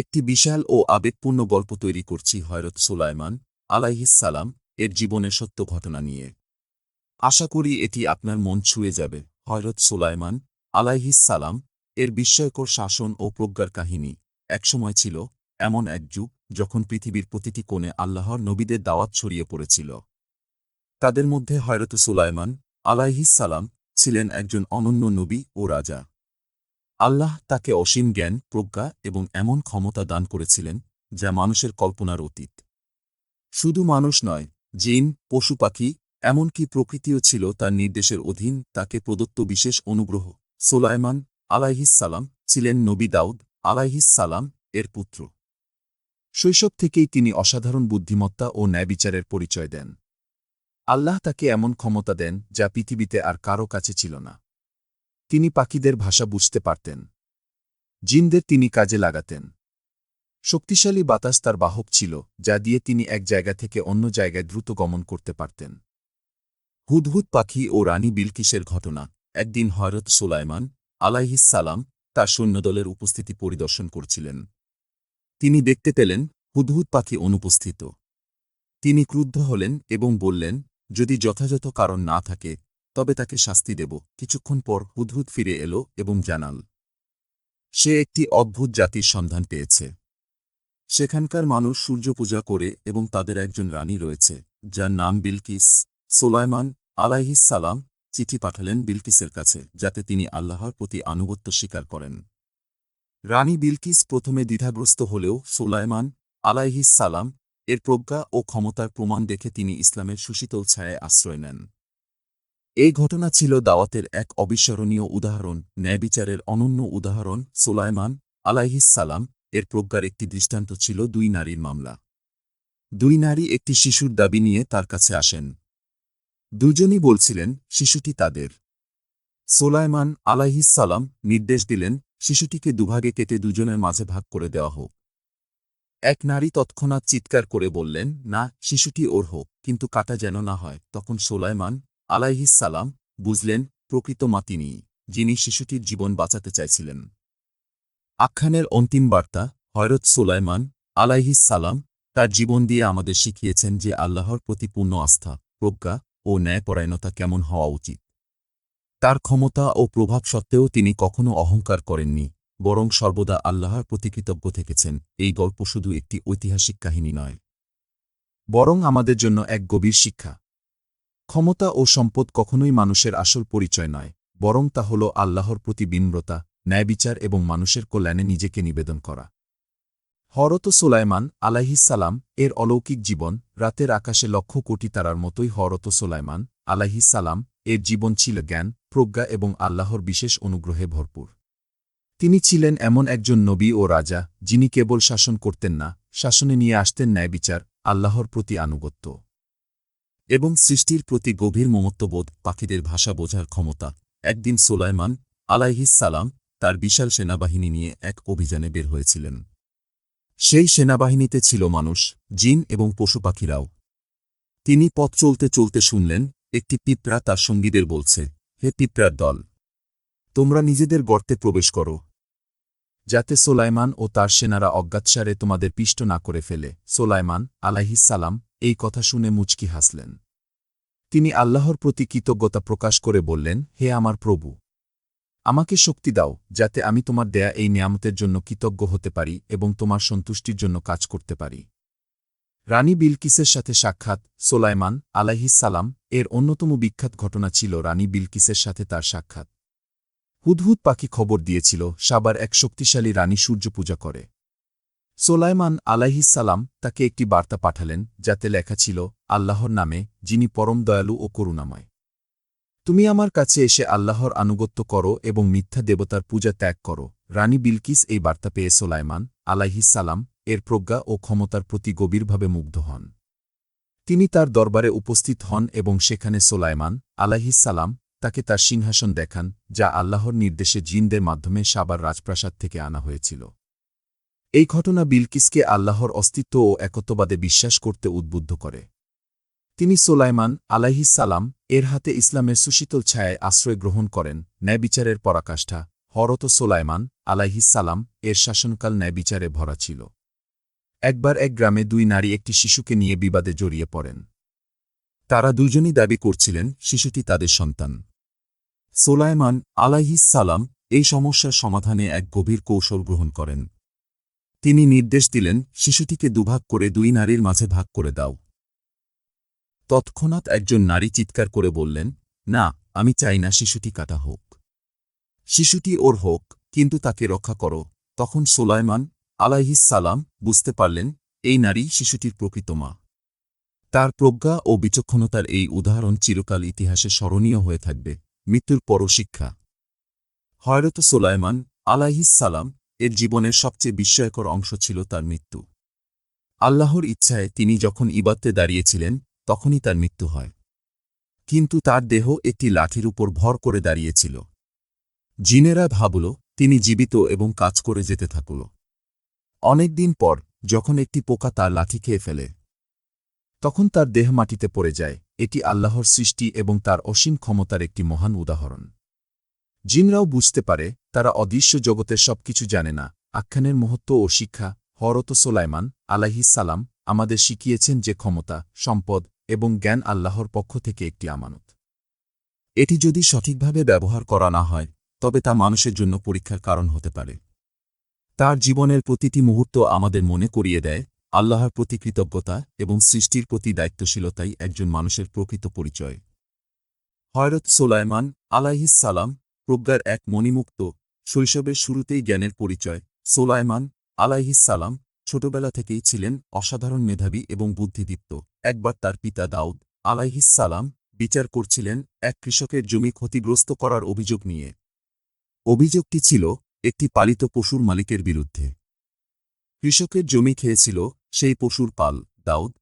একটি বিশাল ও আবেগপূর্ণ গল্প তৈরি করছি হয়রত সুলাইমান আলাইহিসসালাম এর জীবনের সত্য ঘটনা নিয়ে। আশা করি এটি আপনার মন ছুঁয়ে যাবে। হয়রত সুলাইমান আলাইহিসসালাম এর বিস্ময়কর শাসন ও প্রজ্ঞার কাহিনী একসময় ছিল এমন এক যুগ যখন পৃথিবীর প্রতিটি কোণে আল্লাহর নবীদের দাওয়াত ছড়িয়ে পড়েছিল। তাদের মধ্যে হয়রত সুলাইমান আলাইহিসসালাম ছিলেন একজন অনন্য নবী ও রাজা। আল্লাহ তাকে অসীম জ্ঞান, প্রজ্ঞা এবং এমন ক্ষমতা দান করেছিলেন, যা মানুষের কল্পনার অতীত। শুধু মানুষ নয়, জিন, পশু পাখি, এমনকি প্রকৃতিও ছিল তার নির্দেশের অধীন তাকে প্রদত্ত বিশেষ অনুগ্রহ। সোলাইমান আলাইহিসসালাম ছিলেন নবী দাউদ আলাইহিসসালাম এর পুত্র। শৈশব থেকেই তিনি অসাধারণ বুদ্ধিমত্তা ও ন্যায়বিচারের পরিচয় দেন। আল্লাহ তাকে এমন ক্ষমতা দেন যা পৃথিবীতে আর কারও কাছে ছিল না। তিনি পাখিদের ভাষা বুঝতে পারতেন। জিনদের তিনি কাজে লাগাতেন। শক্তিশালী বাতাস তার বাহক ছিল, যা দিয়ে তিনি এক জায়গা থেকে অন্য জায়গায় দ্রুত গমন করতে পারতেন। হুদহুদ পাখি ও রানী বিলকিসের ঘটনা, একদিন হয়রত সুলাইমান আলাইহিসসালাম তার সৈন্যদলের উপস্থিতি পরিদর্শন করছিলেন। তিনি দেখতে পেলেন, হুদহুদ পাখি অনুপস্থিত। তিনি ক্রুদ্ধ হলেন এবং বললেন, যদি যথাযথ কারণ না থাকে তবে তাকে শাস্তি দেব। কিছুক্ষণ পর হুদহুদ ফিরে এলো এবং জানাল, সে একটি অদ্ভুত জাতির সন্ধান পেয়েছে। সেখানকার মানুষ সূর্য পূজা করে এবং তাদের একজন রানী রয়েছে, যার নাম বিলকিস। সোলাইমান আলাইহিসসালাম চিঠি পাঠালেন বিলকিসের কাছে, যাতে তিনি আল্লাহর প্রতি আনুগত্য স্বীকার করেন। রানী বিলকিস প্রথমে দ্বিধাগ্রস্ত হলেও সোলাইমান আলাইহিসসালাম এর প্রজ্ঞা ও ক্ষমতার প্রমাণ দেখে তিনি ইসলামের সুশীতল ছায়ায় আশ্রয় নেন। এই ঘটনা ছিল দাওয়াতের এক অবিস্মরণীয় উদাহরণ ন্যায়বিচারের অনন্য উদাহরণ, সোলাইমান আলাইহিসসালাম। এর প্রজ্ঞার একটি দৃষ্টান্ত ছিল দুই নারীর মামলা। দুই নারী একটি শিশুর দাবি নিয়ে তার কাছে আসেন। দুজনই বলছিলেন, শিশুটি তাদের। সোলাইমান আলাইহিসসালাম নির্দেশ দিলেন, শিশুটিকে দুভাগে কেটে দুজনের মাঝে ভাগ করে দেওয়া হোক। এক নারী তৎক্ষণাৎ চিৎকার করে বললেন, না, শিশুটি ওর হোক, কিন্তু কাটা যেন না হয়। তখন সোলাইমান আলাইহিসসালাম বুঝলেন, প্রকৃত মা তিনি, যিনি শিশুটির জীবন বাঁচাতে চাইছিলেন। আখ্যানের অন্তিম বার্তা, হয়রত সোলাইমান আলাইহিসসালাম তার জীবন দিয়ে আমাদের শিখিয়েছেন যে আল্লাহর প্রতি পূর্ণ আস্থা, প্রজ্ঞা ও ন্যায়পরায়ণতা কেমন হওয়া উচিত। তার ক্ষমতা ও প্রভাব সত্ত্বেও তিনি কখনো অহংকার করেননি, বরং সর্বদা আল্লাহর প্রতি কৃতজ্ঞ থেকেছেন, এই গল্প শুধু একটি ঐতিহাসিক কাহিনী নয়। বরং আমাদের জন্য এক গভীর শিক্ষা ক্ষমতা ও সম্পদ কখনোই মানুষের আসল পরিচয় নয়, বরং তা হল আল্লাহর প্রতি বিনম্রতা, ন্যায়বিচার এবং মানুষের কল্যাণে নিজেকে নিবেদন করা। হরত সোলাইমান আলাইহিসালাম এর অলৌকিক জীবন রাতের আকাশে লক্ষ কোটি তারার মতোই হরত সোলাইমান আলাইহিসালাম এর জীবন ছিল জ্ঞান, প্রজ্ঞা এবং আল্লাহর বিশেষ অনুগ্রহে ভরপুর। তিনি ছিলেন এমন একজন নবী ও রাজা যিনি কেবল শাসন করতেন না, শাসনে নিয়ে আসতেন ন্যায়বিচার, আল্লাহর প্রতি আনুগত্য। এবং সৃষ্টির প্রতি গভীর মমত্ববোধ পাখিদের ভাষা বোঝার ক্ষমতা। একদিন সোলাইমান আলাইহিসসালাম তার বিশাল সেনাবাহিনী নিয়ে এক অভিযানে বের হয়েছিলেন। সেই সেনাবাহিনীতে ছিল মানুষ, জিন এবং পশু পাখিরাও। তিনি পথ চলতে চলতে শুনলেন, একটি পিঁপড়া তার সঙ্গীদের বলছে, হে পিঁপড়ার দল, তোমরা নিজেদের গর্তে প্রবেশ করো। যাতে সোলাইমান ও তার সেনারা অজ্ঞাতসারে তোমাদের পিষ্ট না করে ফেলে। সোলাইমান আলাইহিসালাম এই কথা শুনে মুচকি হাসলেন। তিনি আল্লাহর প্রতি কৃতজ্ঞতা প্রকাশ করে বললেন, হে আমার প্রভু, আমাকে শক্তি দাও, যাতে আমি তোমার দেয়া এই নিয়ামতের জন্য কৃতজ্ঞ হতে পারি এবং তোমার সন্তুষ্টির জন্য কাজ করতে পারি। রানী বিলকিসের সাথে সাক্ষাৎ সোলাইমান আলাইহিসালাম এর অন্যতম বিখ্যাত ঘটনা ছিল রানী বিলকিসের সাথে তার সাক্ষাৎ। হুদহুদ পাখি খবর দিয়েছিল, সাবার এক শক্তিশালী রানী সূর্য পূজা করে। সোলাইমান আলাইহিসালাম তাকে একটি বার্তা পাঠালেন, যাতে লেখা ছিল, আল্লাহর নামে, যিনি পরম দয়ালু ও করুণাময়। তুমি আমার কাছে এসে আল্লাহর আনুগত্য করো এবং মিথ্যা দেবতার পূজা ত্যাগ করো। রানী বিলকিস এই বার্তা পেয়ে সোলাইমান আলাইহিসালাম এর প্রজ্ঞা ও ক্ষমতার প্রতি গভীরভাবে মুগ্ধ হন। তিনি তার দরবারে উপস্থিত হন এবং সেখানে সোলাইমান আলাইহিসালাম তাকে তার সিংহাসন দেখান, যা আল্লাহর নির্দেশে জিনদের মাধ্যমে সাবার রাজপ্রাসাদ থেকে আনা হয়েছিল। এই ঘটনা বিলকিসকে আল্লাহর অস্তিত্ব ও একত্ববাদে বিশ্বাস করতে উদ্বুদ্ধ করে। তিনি সোলাইমান আলাইহিসালাম এর হাতে ইসলামের সুশীতল ছায়ায় আশ্রয় গ্রহণ করেন, ন্যায়বিচারের পরাকাষ্ঠা হরত সোলাইমান আলাইহিসালাম এর শাসনকাল ন্যায় বিচারে ভরা ছিল। একবার এক গ্রামে দুই নারী একটি শিশুকে নিয়ে বিবাদে জড়িয়ে পড়েন। তারা দুজনই দাবি করছিলেন, শিশুটি তাদের সন্তান। সোলাইমান সালাম এই সমস্যার সমাধানে এক গভীর কৌশল গ্রহণ করেন। তিনি নির্দেশ দিলেন, শিশুটিকে দুভাগ করে দুই নারীর মাঝে ভাগ করে দাও। তৎক্ষণাৎ একজন নারী চিৎকার করে বললেন, না, আমি চাই না শিশুটি কাটা হোক। শিশুটি ওর হোক, কিন্তু তাকে রক্ষা করো। তখন সোলাইমান আলাইহিস সালাম বুঝতে পারলেন, এই নারী শিশুটির প্রকৃত মা। তার প্রজ্ঞা ও বিচক্ষণতার এই উদাহরণ চিরকাল ইতিহাসে স্মরণীয় হয়ে থাকবে। মৃত্যুর পরও শিক্ষা। হয়রত সোলাইমান আলাইহিস সালাম এর জীবনের সবচেয়ে বিস্ময়কর অংশ ছিল তার মৃত্যু। আল্লাহর ইচ্ছায় তিনি যখন ইবাদতে দাঁড়িয়েছিলেন, তখনই তার মৃত্যু হয়। কিন্তু তার দেহ একটি লাঠির উপর ভর করে দাঁড়িয়েছিল। জিনেরা ভাবল, তিনি জীবিত এবং কাজ করে যেতে থাকল। অনেকদিন পর, যখন একটি পোকা তার লাঠি খেয়ে ফেলে, তখন তার দেহ মাটিতে পড়ে যায়। এটি আল্লাহর সৃষ্টি এবং তার অসীম ক্ষমতার একটি মহান উদাহরণ। জিনরাও বুঝতে পারে, তারা অদৃশ্য জগতের সবকিছু জানে না। আখ্যানের মহত্ব ও শিক্ষা হরত সোলাইমান সালাম আমাদের শিখিয়েছেন যে ক্ষমতা, সম্পদ এবং জ্ঞান আল্লাহর পক্ষ থেকে একটি আমানত। এটি যদি সঠিকভাবে ব্যবহার করা না হয়, তবে তা মানুষের জন্য পরীক্ষার কারণ হতে পারে। তার জীবনের প্রতিটি মুহূর্ত আমাদের মনে করিয়ে দেয়, আল্লাহর প্রতি কৃতজ্ঞতা এবং সৃষ্টির প্রতি দায়িত্বশীলতাই একজন মানুষের প্রকৃত পরিচয়। হয়রত সোলাইমান সালাম প্রজ্ঞার এক মণিমুক্ত, শৈশবের শুরুতেই জ্ঞানের পরিচয়। সোলায়মান সালাম ছোটবেলা থেকেই ছিলেন অসাধারণ মেধাবী এবং বুদ্ধিদীপ্ত। একবার তার পিতা দাউদ সালাম বিচার করছিলেন এক কৃষকের জমি ক্ষতিগ্রস্ত করার অভিযোগ নিয়ে। অভিযোগটি ছিল একটি পালিত পশুর মালিকের বিরুদ্ধে। কৃষকের জমি খেয়েছিল সেই পশুর পাল। দাউদ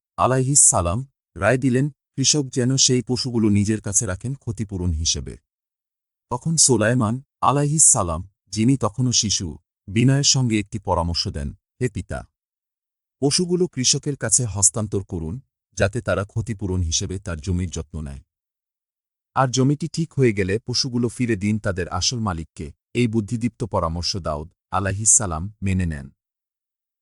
সালাম রায় দিলেন, কৃষক যেন সেই পশুগুলো নিজের কাছে রাখেন ক্ষতিপূরণ হিসেবে। তখন সোলায়মান আলাইহিস সালাম, যিনি তখনও শিশু, বিনয়ের সঙ্গে একটি পরামর্শ দেন, হে পিতা, পশুগুলো কৃষকের কাছে হস্তান্তর করুন, যাতে তারা ক্ষতিপূরণ হিসেবে তার জমির যত্ন নেয়। আর জমিটি ঠিক হয়ে গেলে পশুগুলো ফিরে দিন তাদের আসল মালিককে। এই বুদ্ধিদীপ্ত পরামর্শ দাউদ আলাহিসাল্লাম মেনে নেন।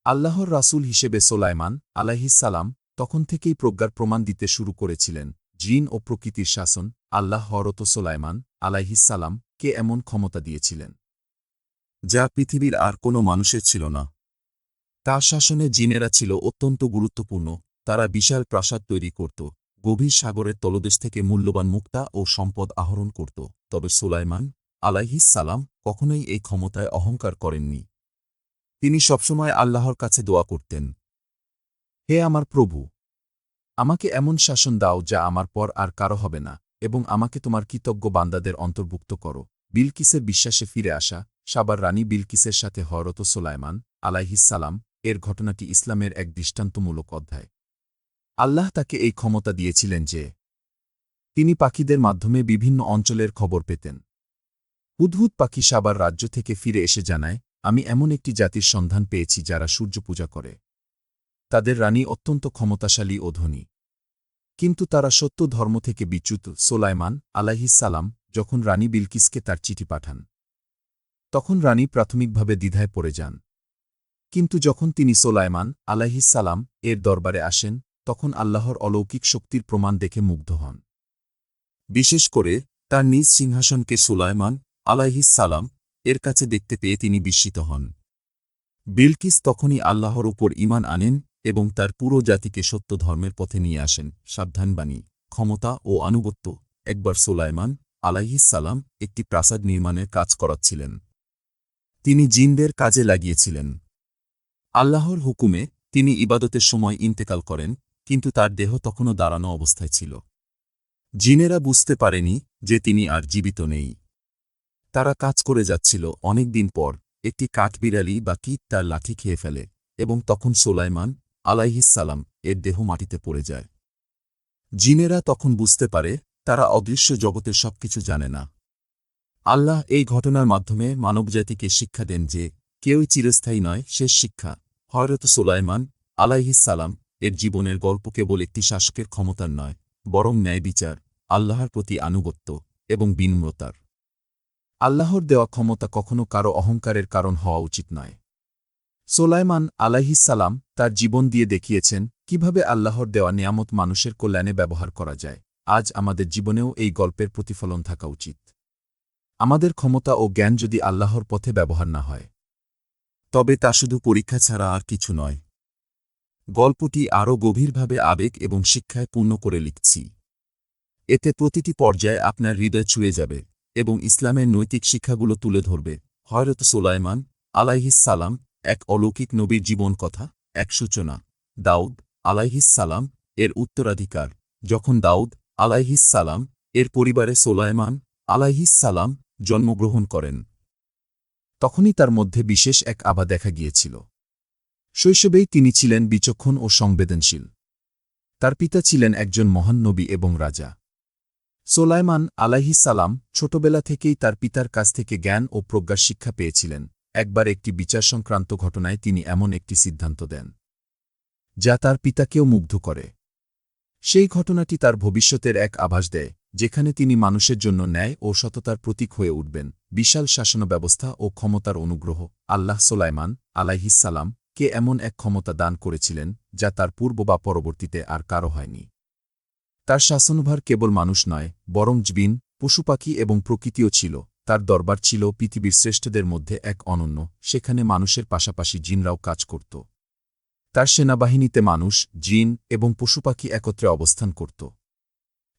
আল্লাহর রাসূল হিসেবে সোলাইমান আলাহিসাল্লাম তখন থেকেই প্রজ্ঞার প্রমাণ দিতে শুরু করেছিলেন। জিন ও প্রকৃতির শাসন, আল্লাহ হরত সোলাইমান আলাইহিসাল্লাম কে এমন ক্ষমতা দিয়েছিলেন? যা পৃথিবীর আর কোনো মানুষের ছিল না। তার শাসনে জিনেরা ছিল অত্যন্ত গুরুত্বপূর্ণ, তারা বিশাল প্রাসাদ তৈরি করত, গভীর সাগরের তলদেশ থেকে মূল্যবান মুক্তা ও সম্পদ আহরণ করত, তবে সুলাইমান সালাম কখনোই এই ক্ষমতায় অহংকার করেননি। তিনি সবসময় আল্লাহর কাছে দোয়া করতেন। হে আমার প্রভু, আমাকে এমন শাসন দাও যা আমার পর আর কারও হবে না। এবং আমাকে তোমার কৃতজ্ঞ বান্দাদের অন্তর্ভুক্ত করো। বিলকিসের বিশ্বাসে ফিরে আসা, সাবার রানী বিলকিসের সাথে হরত সোলাইমান আলাইহিসালাম এর ঘটনাটি ইসলামের এক দৃষ্টান্তমূলক অধ্যায়। আল্লাহ তাকে এই ক্ষমতা দিয়েছিলেন যে, তিনি পাখিদের মাধ্যমে বিভিন্ন অঞ্চলের খবর পেতেন। উদ্ভুত পাখি সাবার রাজ্য থেকে ফিরে এসে জানায়, আমি এমন একটি জাতির সন্ধান পেয়েছি যারা সূর্য পূজা করে। তাদের রানী অত্যন্ত ক্ষমতাশালী ও ধনী। কিন্তু তারা সত্য ধর্ম থেকে বিচ্যুত, সোলাইমান আলাহিসাল্লাম যখন রানী বিলকিসকে তার চিঠি পাঠান। তখন রানী প্রাথমিকভাবে দ্বিধায় পড়ে যান। কিন্তু যখন তিনি সোলাইমান আলাহিসাল্লাম এর দরবারে আসেন, তখন আল্লাহর অলৌকিক শক্তির প্রমাণ দেখে মুগ্ধ হন। বিশেষ করে, তার নিজ সিংহাসনকে সুলাইমান আলাইহিসালাম এর কাছে দেখতে পেয়ে তিনি বিস্মিত হন। বিলকিস তখনই আল্লাহর উপর ইমান আনেন এবং তার পুরো জাতিকে সত্য ধর্মের পথে নিয়ে আসেন। সাবধানবাণী, ক্ষমতা ও আনুগত্য, একবার সোলাইমান আলাইহিসালাম একটি প্রাসাদ নির্মাণের কাজ করাচ্ছিলেন। তিনি জিনদের কাজে লাগিয়েছিলেন। আল্লাহর হুকুমে তিনি ইবাদতের সময় ইন্তেকাল করেন, কিন্তু তার দেহ তখনও দাঁড়ানো অবস্থায় ছিল। জিনেরা বুঝতে পারেনি যে তিনি আর জীবিত নেই। তারা কাজ করে যাচ্ছিল অনেক দিন পর, একটি কাঠবিড়ালি বা কীট তার লাঠি খেয়ে ফেলে, এবং তখন সোলাইমান আলাইহিসালাম এর দেহ মাটিতে পড়ে যায়। জিনেরা তখন বুঝতে পারে, তারা অদৃশ্য জগতের সবকিছু জানে না। আল্লাহ এই ঘটনার মাধ্যমে মানবজাতিকে শিক্ষা দেন যে, কেউই চিরস্থায়ী নয়, শেষ শিক্ষা। হয়রত সোলাইমান আলাইহিসালাম এর জীবনের গল্প কেবল একটি শাসকের ক্ষমতার নয়, বরং ন্যায় বিচার, আল্লাহর প্রতি আনুগত্য এবং বিনম্রতার। আল্লাহর দেওয়া ক্ষমতা কখনো কারও অহংকারের কারণ হওয়া উচিত নয়। সোলাইমান আলাইহিসালাম তার জীবন দিয়ে দেখিয়েছেন কীভাবে আল্লাহর দেওয়া নিয়ামত মানুষের কল্যাণে ব্যবহার করা যায়। আজ আমাদের জীবনেও এই গল্পের প্রতিফলন থাকা উচিত। আমাদের ক্ষমতা ও জ্ঞান যদি আল্লাহর পথে ব্যবহার না হয়, তবে তা শুধু পরীক্ষা ছাড়া আর কিছু নয়। গল্পটি আরও গভীরভাবে আবেগ এবং শিক্ষায় পূর্ণ করে লিখছি। এতে প্রতিটি পর্যায়ে আপনার হৃদয় ছুঁয়ে যাবে এবং ইসলামের নৈতিক শিক্ষাগুলো তুলে ধরবে। হয়রত সোলাইমান আলাইহিস-সালাম এক অলৌকিক নবীর জীবন কথা, এক সূচনা। দাউদ আলাইহিস-সালাম এর উত্তরাধিকার। যখন দাউদ আলাইহিস-সালাম এর পরিবারে সোলায়মান আলাইহিস-সালাম জন্মগ্রহণ করেন, তখনই তার মধ্যে বিশেষ এক আভা দেখা গিয়েছিল। শৈশবেই তিনি ছিলেন বিচক্ষণ ও সংবেদনশীল। তার পিতা ছিলেন একজন মহান নবী এবং রাজা। সোলায়মান সালাম ছোটবেলা থেকেই তার পিতার কাছ থেকে জ্ঞান ও প্রজ্ঞার শিক্ষা পেয়েছিলেন। একবার একটি বিচার সংক্রান্ত ঘটনায় তিনি এমন একটি সিদ্ধান্ত দেন, যা তার পিতাকেও মুগ্ধ করে। সেই ঘটনাটি তার ভবিষ্যতের এক আভাস দেয়, যেখানে তিনি মানুষের জন্য ন্যায় ও সততার প্রতীক হয়ে উঠবেন। বিশাল শাসন ব্যবস্থা ও ক্ষমতার অনুগ্রহ, আল্লাহ সোলাইমান আলাইহিসালাম কে এমন এক ক্ষমতা দান করেছিলেন, যা তার পূর্ব বা পরবর্তীতে আর কারও হয়নি। তার শাসনভার কেবল মানুষ নয়, বরং জবিন পশুপাখি এবং প্রকৃতিও ছিল। তার দরবার ছিল পৃথিবীর শ্রেষ্ঠদের মধ্যে এক অনন্য, সেখানে মানুষের পাশাপাশি জিনরাও কাজ করত। তার সেনাবাহিনীতে মানুষ, জিন এবং পশুপাখি একত্রে অবস্থান করত।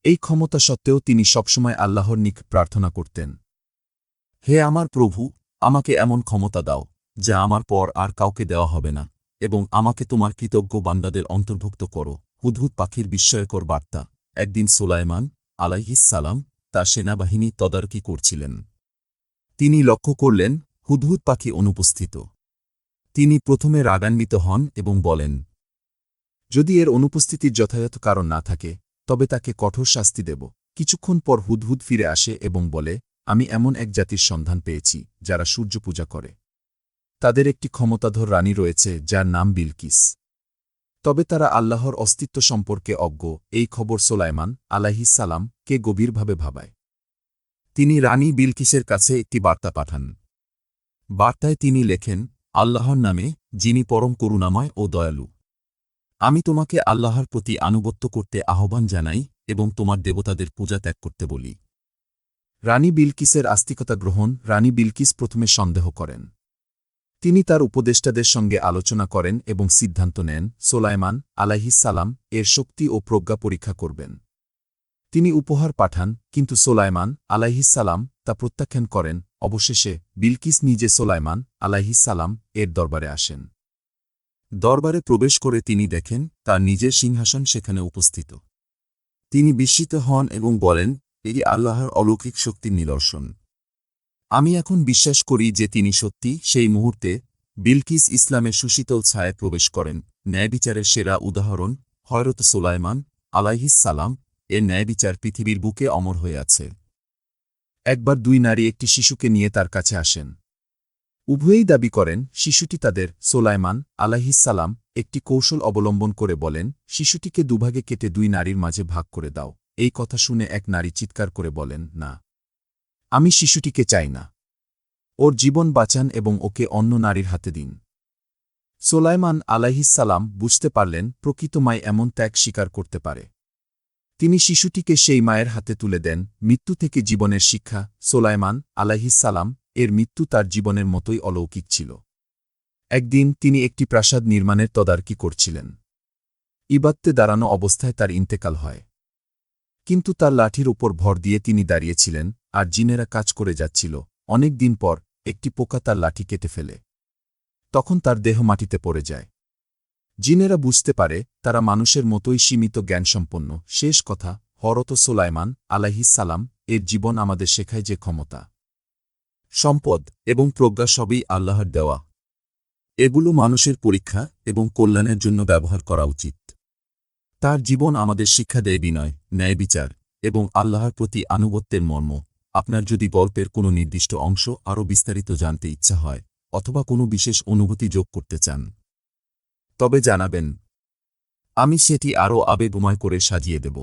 এই ক্ষমতা সত্ত্বেও তিনি সবসময় আল্লাহর নিক প্রার্থনা করতেন। হে আমার প্রভু, আমাকে এমন ক্ষমতা দাও, যা আমার পর আর কাউকে দেওয়া হবে না, এবং আমাকে তোমার কৃতজ্ঞ বান্দাদের অন্তর্ভুক্ত করো, হুদহুদ পাখির বিস্ময়কর বার্তা। একদিন সোলাইমান আলাইহিস-সালাম তার সেনাবাহিনী তদারকি করছিলেন। তিনি লক্ষ্য করলেন, হুদহুদ পাখি অনুপস্থিত। তিনি প্রথমে রাগান্বিত হন এবং বলেন, যদি এর অনুপস্থিতির যথাযথ কারণ না থাকে, তবে তাকে কঠোর শাস্তি দেব কিছুক্ষণ পর হুদহুদ ফিরে আসে এবং বলে, আমি এমন এক জাতির সন্ধান পেয়েছি, যারা সূর্য পূজা করে। তাদের একটি ক্ষমতাধর রানী রয়েছে, যার নাম বিলকিস। তবে তারা আল্লাহর অস্তিত্ব সম্পর্কে অজ্ঞ। এই খবর সোলাইমান সালাম কে গভীরভাবে ভাবায়। তিনি রানী বিলকিসের কাছে একটি বার্তা পাঠান। বার্তায় তিনি লেখেন, আল্লাহর নামে, যিনি পরম করুণাময় ও দয়ালু। আমি তোমাকে আল্লাহর প্রতি আনুগত্য করতে আহ্বান জানাই এবং তোমার দেবতাদের পূজা ত্যাগ করতে বলি। রানী বিলকিসের আস্তিকতা গ্রহণ রানী বিলকিস প্রথমে সন্দেহ করেন। তিনি তার উপদেষ্টাদের সঙ্গে আলোচনা করেন এবং সিদ্ধান্ত নেন সোলাইমান সালাম, এর শক্তি ও প্রজ্ঞা পরীক্ষা করবেন। তিনি উপহার পাঠান, কিন্তু সোলাইমান সালাম তা প্রত্যাখ্যান করেন, অবশেষে, বিলকিস নিজে সোলাইমান সালাম এর দরবারে আসেন। দরবারে প্রবেশ করে তিনি দেখেন, তার নিজের সিংহাসন সেখানে উপস্থিত। তিনি বিস্মিত হন এবং বলেন এটি আল্লাহর অলৌকিক শক্তির নিদর্শন। আমি এখন বিশ্বাস করি যে তিনি সত্যি, সেই মুহূর্তে, বিলকিস ইসলামের সুশীতল ছায়ায় প্রবেশ করেন। ন্যায়বিচারের সেরা উদাহরণ, হয়রত সোলাইমান আলাইহিস সালাম এর ন্যায়বিচার পৃথিবীর বুকে অমর হয়ে আছে। একবার দুই নারী একটি শিশুকে নিয়ে তার কাছে আসেন। উভয়েই দাবি করেন, শিশুটি তাদের সোলাইমান সালাম একটি কৌশল অবলম্বন করে বলেন, শিশুটিকে দুভাগে কেটে দুই নারীর মাঝে ভাগ করে দাও। এই কথা শুনে এক নারী চিৎকার করে বলেন, না, আমি শিশুটিকে চাই না। ওর জীবন বাঁচান এবং ওকে অন্য নারীর হাতে দিন। সোলাইমান সালাম বুঝতে পারলেন, প্রকৃত মায় এমন ত্যাগ স্বীকার করতে পারে। তিনি শিশুটিকে সেই মায়ের হাতে তুলে দেন, মৃত্যু থেকে জীবনের শিক্ষা সোলাইমান সালাম, এর মৃত্যু তার জীবনের মতোই অলৌকিক ছিল। একদিন তিনি একটি প্রাসাদ নির্মাণের তদারকি করছিলেন। ইবাত্তে দাঁড়ানো অবস্থায় তার ইন্তেকাল হয়। কিন্তু তার লাঠির উপর ভর দিয়ে তিনি দাঁড়িয়েছিলেন আর জিনেরা কাজ করে যাচ্ছিল। অনেক দিন পর একটি পোকা তার লাঠি কেটে ফেলে। তখন তার দেহ মাটিতে পড়ে যায়। জিনেরা বুঝতে পারে, তারা মানুষের মতোই সীমিত জ্ঞানসম্পন্ন। শেষ কথা, হরত সোলাইমান সালাম, এর জীবন আমাদের শেখায় যে ক্ষমতা, সম্পদ এবং প্রজ্ঞা সবই আল্লাহর দেওয়া। এগুলো মানুষের পরীক্ষা এবং কল্যাণের জন্য ব্যবহার করা উচিত। তার জীবন আমাদের শিক্ষা দেয় বিনয়, ন্যায় বিচার এবং আল্লাহর প্রতি আনুগত্যের মর্ম। আপনার যদি গল্পের কোনো নির্দিষ্ট অংশ আরও বিস্তারিত জানতে ইচ্ছা হয় অথবা কোনো বিশেষ অনুভূতি যোগ করতে চান তবে জানাবেন আমি সেটি আরও আবেগময় করে সাজিয়ে দেব।